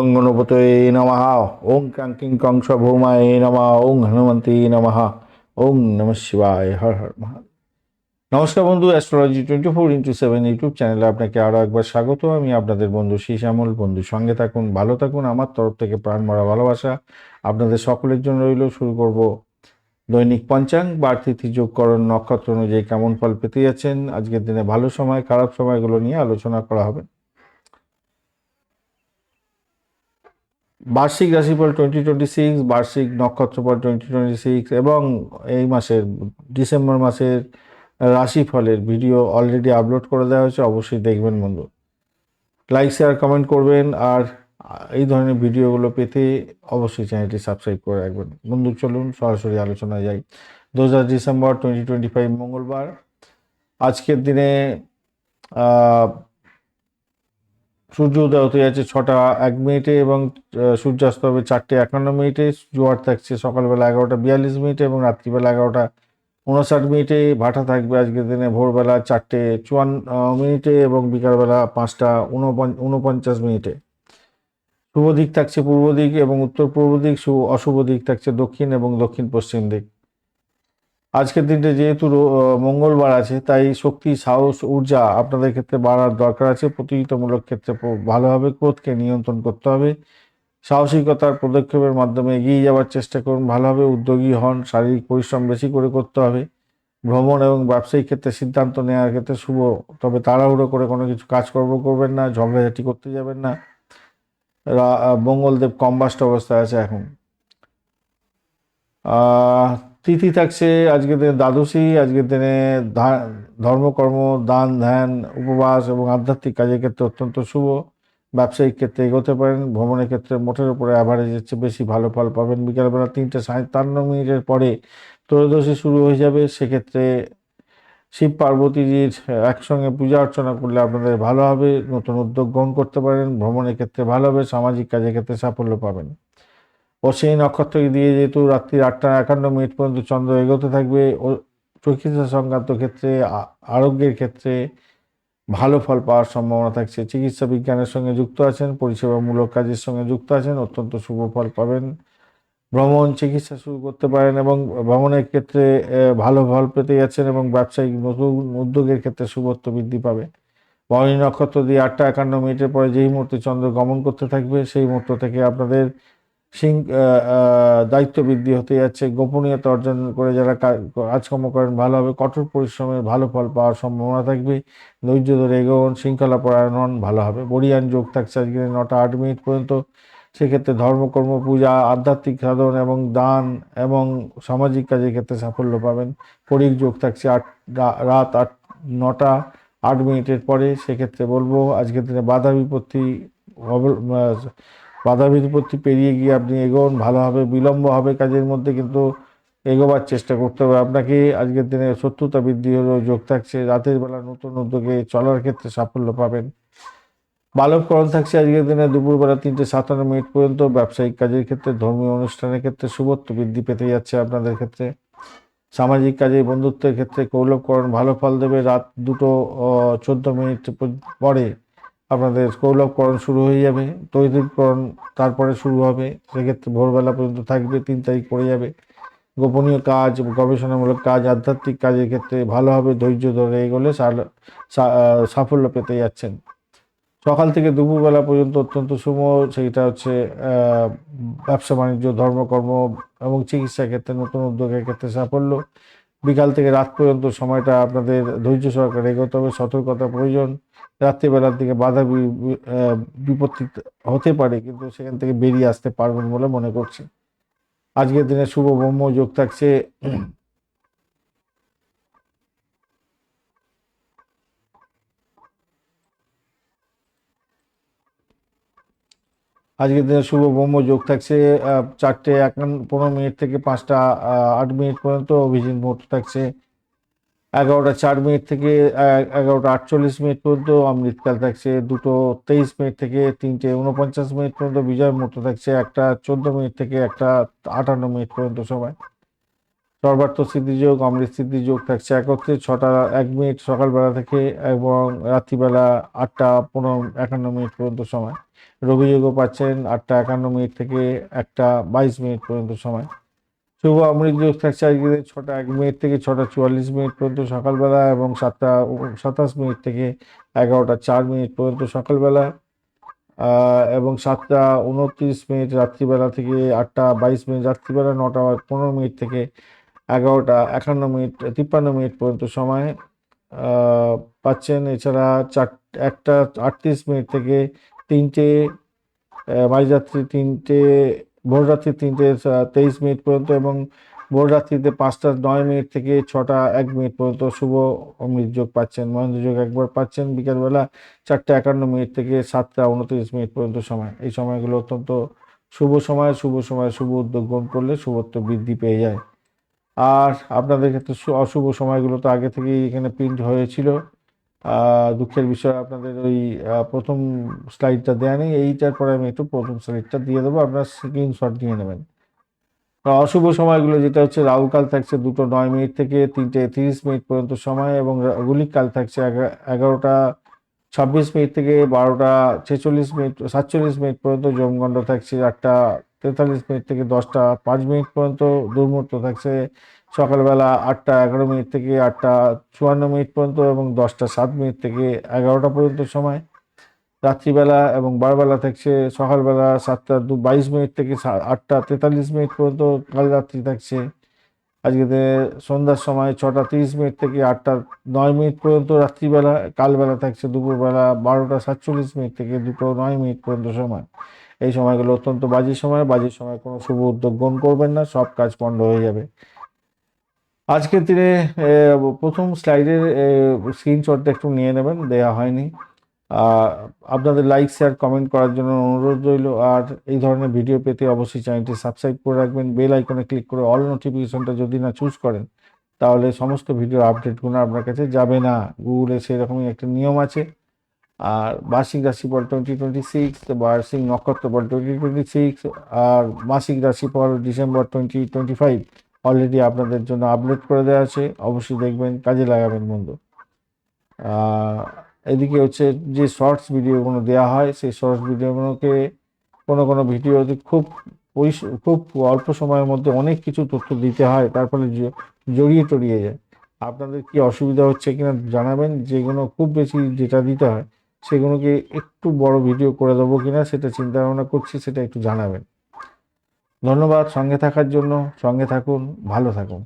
গং গণপতয়ে নমঃ ওং কাং কিং কংস ভৌমায় নমঃ ওং হনুমন্তী নমঃ ওং নম শিবায় হর হর মহাদেব নমস্কার বন্ধু astrology twenty four into seven YouTube চ্যানেলে আপনাকে আরও একবার স্বাগত। আমি আপনাদের বন্ধু শ্যামল বন্ধু, সঙ্গে থাকুন, ভালো থাকুন। আমার তরফ থেকে প্রাণ ভরা ভালোবাসা। আপনাদের সকলের জন্য রইল, শুরু করব দৈনিক বার তিথি যোগকরণ নক্ষত্র অনুযায়ী কেমন ফল পেতে যাচ্ছেন? আজকের দিনে ভালো সময়, খারাপ সময়গুলো নিয়ে আলোচনা করা হবে। বার্ষিক রাশিফল টোয়েন্টি টোয়েন্টি সিক্স বার্ষিক নক্ষত্রফল টোয়েন্টি টোয়েন্টি সিক্স এবং এই মাসের, ডিসেম্বর মাসের রাশিফলের ভিডিও অলরেডি আপলোড করে দেওয়া হয়েছে, অবশ্যই দেখবেন বন্ধু। লাইক শেয়ার কমেন্ট করবেন আর এই ধরনের ভিডিওগুলো পেতে অবশ্যই চ্যানেলটি সাবস্ক্রাইব করে রাখবেন। বন্ধু, চলুন সরাসরি আলোচনায় যাই। দোসরা ডিসেম্বর টোয়েন্টি টোয়েন্টি ফাইভ মঙ্গলবার। আজকের দিনে আহ, সূর্য উদয় হতে যাচ্ছে ছটা এক মিনিটে এবং সূর্যাস্ত হবে চারটে একান্ন মিনিটে। জোয়ার থাকছে সকালবেলা এগারোটা বিয়াল্লিশ মিনিটে এবং রাত্রিবেলা এগারোটা উনষাট মিনিটে। ভাটা থাকবে আজকের দিনে ভোরবেলা চারটে চুয়ান্ন মিনিটে এবং বিকালবেলা পাঁচটা উনপঞ্চ উনপঞ্চাশ মিনিটে। শুভ দিক থাকছে পূর্ব দিক এবং উত্তর পূর্ব দিক। অশুভ দিক থাকছে দক্ষিণ এবং দক্ষিণ পশ্চিম দিক। আজকের দিনটা যেহেতু মঙ্গলবার আছে, তাই শক্তি, সাহস, ঊর্জা আপনাদের ক্ষেত্রে বাড়ার দরকার আছে। প্রতিযোগিতামূলক ক্ষেত্রে ভালোভাবে ক্রোধকে নিয়ন্ত্রণ করতে হবে। সাহসিকতার পদক্ষেপের মাধ্যমে এগিয়ে যাওয়ার চেষ্টা করুন ভালোভাবে উদ্যোগী হন, শারীরিক পরিশ্রম বেশি করে করতে হবে। ভ্রমণ এবং ব্যবসায়িক ক্ষেত্রে সিদ্ধান্ত নেওয়ার ক্ষেত্রে শুভ, তবে তাড়াহুড়ো করে কোনো কিছু কাজকর্ম করবেন না, ঝগড়াঝাটি করতে যাবেন না। মঙ্গলদেব কম্বাস্ট অবস্থায় আছে এখন। তিথি থাকছে, আজকের দিনে দ্বাদশী, আজকের দিনে ধর্মকর্ম, দান, ধ্যান, উপবাস এবং আধ্যাত্মিক কাজের ক্ষেত্রে অত্যন্ত শুভ। ব্যবসায়িক ক্ষেত্রে এগোতে পারেন, ভ্রমণের ক্ষেত্রে মোটের উপরে অ্যাভারেজের চেয়ে বেশি ভালো ফল পাবেন। বিকালবেলা তিনটে সাঁতান্ন মিনিটের পরে ত্রয়োদশী শুরু হয়ে যাবে, সেক্ষেত্রে শিব পার্বতীজির একসঙ্গে পূজা অর্চনা করলে আপনাদের ভালো হবে, নতুন উদ্যোগ গ্রহণ করতে পারেন, ভ্রমণের ক্ষেত্রে ভালো হবে, সামাজিক কাজের ক্ষেত্রে সাফল্য পাবেন। ও সেই নক্ষত্র দিয়ে যেহেতু রাত্রি আটটা একান্ন মিনিট পর্যন্ত চন্দ্র এগোতে থাকবে, ও চিকিৎসা সংক্রান্ত ক্ষেত্রে আরোগ্যের ক্ষেত্রে ভালো ফল পাওয়ার সম্ভাবনা থাকছে। চিকিৎসা বিজ্ঞানের সঙ্গে যুক্ত আছেন, পরিষেবামূলক কাজের সঙ্গে যুক্ত আছেন, অত্যন্ত শুভ ফল পাবেন। ভ্রমণ, চিকিৎসা শুরু করতে পারেন এবং ভ্রমণের ক্ষেত্রে ভালো ফল পেতে যাচ্ছেন এবং ব্যবসায়িক নতুন উদ্যোগের ক্ষেত্রে শুভত্ব বৃদ্ধি পাবে। বরণী নক্ষত্র দিয়ে আটটা একান্ন মিনিটের পরে যেই মুহূর্তে চন্দ্র গমন করতে থাকবে, সেই মুহূর্ত থেকে আপনাদের সিং দায়িত্ব বৃদ্ধি হতে যাচ্ছে, গোপনীয়তা অর্জন করে যারা কাজকর্ম করেন ভালো হবে, কঠোর পরিশ্রমের ভালো ফল পাওয়ার সম্ভাবনা থাকবে, ধৈর্য ধরে এগোন, শৃঙ্খলা পরায়ণ ভালো হবে। বরিয়ান যোগ থাকছে আজকে নটা আট মিনিট পর্যন্ত, সেক্ষেত্রে ধর্মকর্ম, পূজা, আধ্যাত্মিক সাধন এবং দান এবং সামাজিক কাজের ক্ষেত্রে সাফল্য পাবেন। পরিক যোগ থাকছে আট রাত আট, নটা আট মিনিটের পরে, সেক্ষেত্রে বলব আজকের দিনে বাধা বিপত্তি বাধা বিপত্তি পেরিয়ে গিয়ে আপনি এগোন, ভালো হবে, বিলম্ব হবে কাজের মধ্যে, কিন্তু এগোবার চেষ্টা করতে হবে। আপনাকে আজকের দিনে শত্রুতা বৃদ্ধি হলেও যোগ থাকছে। রাতের বেলা নতুন উদ্যোগে চলার ক্ষেত্রে সাফল্য পাবেন। বালককরণ থাকছে আজকের দিনে দুপুরবেলা তিনটে সাতান্ন মিনিট পর্যন্ত। ব্যবসায়িক কাজের ক্ষেত্রে, ধর্মীয় অনুষ্ঠানের ক্ষেত্রে শুভত্ব বৃদ্ধি পেতে যাচ্ছে আপনাদের ক্ষেত্রে। সামাজিক কাজে, বন্ধুত্বের ক্ষেত্রে কৌলভকরণ ভালো ফল দেবে। রাত দুটো চোদ্দ মিনিট পরে আপনাদের কৌলভকরণ শুরু হয়ে যাবে তৈরিকরণ তারপরে শুরু হবে, সেক্ষেত্রে ভোরবেলা পর্যন্ত থাকবে, তিন তারিখ পড়ে যাবে। গোপনীয় কাজ গবেষণামূলক কাজ, আধ্যাত্মিক কাজের ক্ষেত্রে ভালোভাবে ধৈর্য ধরে এগোলে সাফল্য পেতে যাচ্ছেন। সকাল থেকে দুপুরবেলা পর্যন্ত অত্যন্ত শুভ সেইটা হচ্ছে ব্যবসা, বাণিজ্য, ধর্মকর্ম এবং চিকিৎসা ক্ষেত্রে, নতুন উদ্যোগের ক্ষেত্রে সাফল্য। বিকাল থেকে রাত পর্যন্ত সময়টা আপনাদের ধৈর্য সহকারে এগোতে হবে, সতর্কতা প্রয়োজন। রাত্রিবেলার দিকে বাধা বিপত্তি হতে পারে, কিন্তু সেখান থেকে বেরিয়ে আসতে পারবেন বলে মনে করছি। আজকের দিনে শুভ ব্রহ্ম যোগ থাকছে আজকের দিনে শুভ ব্রহ্ম যোগ থাকছে চারটে এক পনেরো মিনিট থেকে পাঁচটা আট মিনিট পর্যন্ত অভিজিৎ মুহূর্ত থাকছে। এগারোটা চার মিনিট থেকে এগারোটা আটচল্লিশ মিনিট পর্যন্ত অমৃতকাল থাকছে, দুটো তেইশ মিনিট থেকে তিনটে উনপঞ্চাশ মিনিট পর্যন্ত বিজয় মুহূর্ত থাকছে, একটা চোদ্দ মিনিট থেকে একটা আটান্ন মিনিট পর্যন্ত সময়। সর্বার্থ স্মৃতিযোগ, অমৃত স্মৃতিযোগ থাকছে একত্রে ছটা, এক মিনিট সকালবেলা থেকে এবং রাত্রিবেলা আটটা পনেরো, একান্ন মিনিট পর্যন্ত সময়। রবিযোগও পাচ্ছেন আটটা, একান্ন মিনিট থেকে একটা, বাইশ মিনিট পর্যন্ত সময়। শুভ অমৃত যোগ থাকছে আজকে ছটা, এক মিনিট থেকে ছটা, চুয়াল্লিশ মিনিট পর্যন্ত সকালবেলা এবং সাতটা, সাতাশ মিনিট থেকে এগারোটা, চার মিনিট পর্যন্ত সকালবেলা। এবং সাতটা উনত্রিশ মিনিট রাত্রিবেলা থেকে আটটা, বাইশ মিনিট রাত্রিবেলা, নটা, পনেরো মিনিট থেকে এগারোটা, একান্ন মিনিট, তিপ্পান্ন মিনিট পর্যন্ত সময় পাচ্ছেন। এছাড়া চার, একটা আটত্রিশ মিনিট থেকে তিনটে মাঝরাত্রি তিনটে, ভোররাত্রি তিনটে তেইশ মিনিট পর্যন্ত এবং ভোররাত্রিতে পাঁচটা, নয় মিনিট থেকে ছটা, এক মিনিট পর্যন্ত শুভ অমৃত যোগ পাচ্ছেন। মহেন্দ্র যোগ একবার পাচ্ছেন বিকালবেলা চারটে, একান্ন মিনিট থেকে সাতটা, উনত্রিশ মিনিট পর্যন্ত সময়। এই সময়গুলো অত্যন্ত শুভ সময় শুভ সময়, শুভ উদ্যোগ গ্রহণ করলে শুভত্ব বৃদ্ধি পেয়ে যায়। আর আপনাদের ক্ষেত্রে অশুভ সময়গুলো তো আগে থেকেই এখানে প্রিন্ট হয়েছিল। দুঃখের বিষয়, আপনাদের ওই প্রথম স্লাইডটা দেওয়া নেই, এইটার পরে আমি একটু প্রথম স্লাইডটা দিয়ে দেবো, আপনার স্ক্রিনশট নিয়ে নেবেন। অশুভ সময়গুলো যেটা হচ্ছে, রাহুকাল থাকছে দুটো নয় মিনিট থেকে তিনটে তিরিশ মিনিট পর্যন্ত সময় এবং গুলিক কাল থাকছে এগা- এগারোটা ছাব্বিশ মিনিট থেকে বারোটা ছেচল্লিশ মিনিট, সাতচল্লিশ মিনিট পর্যন্ত জমগণ্ড থাকছে আটটা তেতাল্লিশ মিনিট থেকে দশটা পাঁচ মিনিট পর্যন্ত দুর্মূর্ত থাকছে। সকালবেলা আটটা এগারো মিনিট থেকে আটটা চুয়ান্ন মিনিট পর্যন্ত এবং দশটা সাত মিনিট থেকে এগারোটা পর্যন্ত সময়। রাত্রিবেলা এবং বারবেলা থাকছে। সকালবেলা সাতটা দু বাইশ মিনিট থেকে আটটা তেতাল্লিশ মিনিট পর্যন্ত কাল রাত্রি থাকছে। আজকে সন্ধ্যার সময় ছটা তিরিশ মিনিট থেকে আটটা নয় মিনিট পর্যন্ত রাত্রিবেলা, কালবেলা থাকছে। দুপুরবেলা বারোটা সাতচল্লিশ মিনিট থেকে দুটো নয় মিনিট পর্যন্ত সময়। এই সময়গুলো অত্যন্ত বাজে সময় বাজে সময় কোনো শুভ উদ্যোগ গ্রহণ করবেন না, সব কাজ পণ্ড হয়ে যাবে। আজকের দিনে প্রথম স্লাইডের স্ক্রিনশটটা একটু নিয়ে নেবেন, দেয়া হয়নি। আপনাদের লাইক শেয়ার কমেন্ট করার জন্য অনুরোধ রইল। আর এই ধরনের ভিডিও পেতে অবশ্যই চ্যানেলটি সাবস্ক্রাইব করে রাখবেন। বেল আইকনে ক্লিক করে অল নোটিফিকেশনটা যদি না চুজ করেন, তাহলে সমস্ত ভিডিও আপডেটগুলো আপনার কাছে যাবে না। গুগলে সেরকমই একটা নিয়ম আছে। আর বার্ষিক রাশিফল টোয়েন্টি টোয়েন্টি সিক্স বার্ষিক নক্ষত্রফল টোয়েন্টি টোয়েন্টি সিক্স আর মাসিক রাশিফল December twenty twenty five already আপনাদের জন্য আপলোড করে দেওয়া আছে, অবশ্যই দেখবেন, কাজে লাগাবেন বন্ধু। এদিকে হচ্ছে যে শর্টস ভিডিওগুলো দেওয়া হয়, সেই শর্টস ভিডিওগুলোকে কোনো কোনো ভিডিওতে খুব খুব অল্প সময়ের মধ্যে অনেক কিছু তথ্য দিতে হয়, তার ফলে জড়িয়ে টড়িয়ে যায়। আপনাদের কি অসুবিধা হচ্ছে কিনা জানাবেন, যেগুলো খুব বেশি যেটা দিতে হয় সেগুলোকে একটু বড় ভিডিও করে দেবো কিনা সেটা চিন্তা ভাবনা করছি, সেটা একটু জানাবেন। ধন্যবাদ সঙ্গে থাকার জন্য। সঙ্গে থাকুন, ভালো থাকুন।